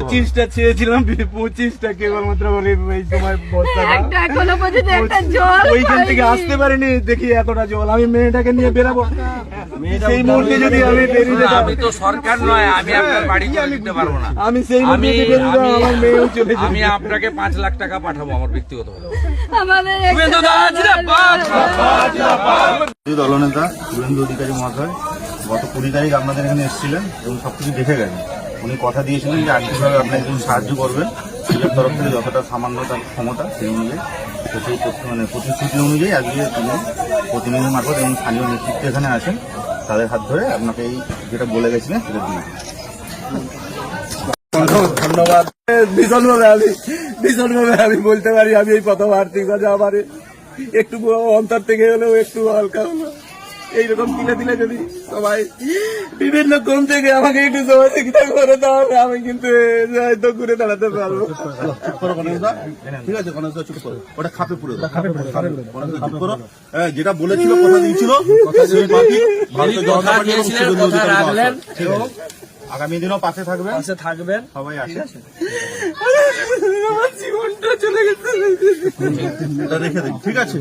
পঁচিশটা চেয়েছিলাম পঁচিশটা কেবলমাত্র এই সময় ওইখান থেকে আসতে পারিনি দেখি এতটা জল। আমি মেয়েটাকে নিয়ে বেরাবো। সেই মুহূর্তে যদি আমি বেরিয়ে আমি তো সরকার নয় আমি আপনার বাড়ি চলে দিতে পারব না। আমি সেই মুহূর্তে আমি যদি বেরিয়ে আমি- আমার মেয়েও চলে আমি আপনাকে পাঁচ লাখ টাকা পাঠাবো আমার ব্যক্তিগত আমাদের একটা শুভেন্দু দলনেতা সুরেন্দ্র অধিকারী মহাশয় গত কুড়ি তারিখ আপনাদের এখানে এসেছিলেন এবং সবকিছু দেখে গেছেন। উনি কথা দিয়েছিলেন যে আর্থিকভাবে আপনাকে কিছু সাহায্য করবেন। নিজের তরফ থেকে যতটা সামান্য তার ক্ষমতা সেই অনুযায়ী তো সেই মানে প্রতিশ্রুতি অনুযায়ী আজকে তিনি প্রতিনিধি মারফত এবং স্থানীয় নেতৃত্ব এখানে আছেন, তাদের হাত ধরে আপনাকে এই যেটা বলে গেছিলেন সেটা দিয়ে ধন্যবাদ। ভীষণ ভাবে আমি ভীষণ ভাবে আমি বলতে পারি, আমি এই প্রথম আর্থিক আমার একটু অন্তর থেকে হলেও একটু হালকা। হলো এইরকম দিলে দিলে যদি সবাই বিভিন্ন কোণ থেকে আমাকে একটু সহযোগিতা করে হবে আমি কিন্তু হয়তো ঘুরে দাঁড়াতে পারব। ঠিক আছে ওটা খাপে পুরো যেটা বলেছিল কথা দিয়েছিল আগামী দিনও পাশে থাকবেন। পাশে থাকবেন। সবাই আসে জীবনটা চলে গেছে। এটা রেখে দিন। ঠিক আছে।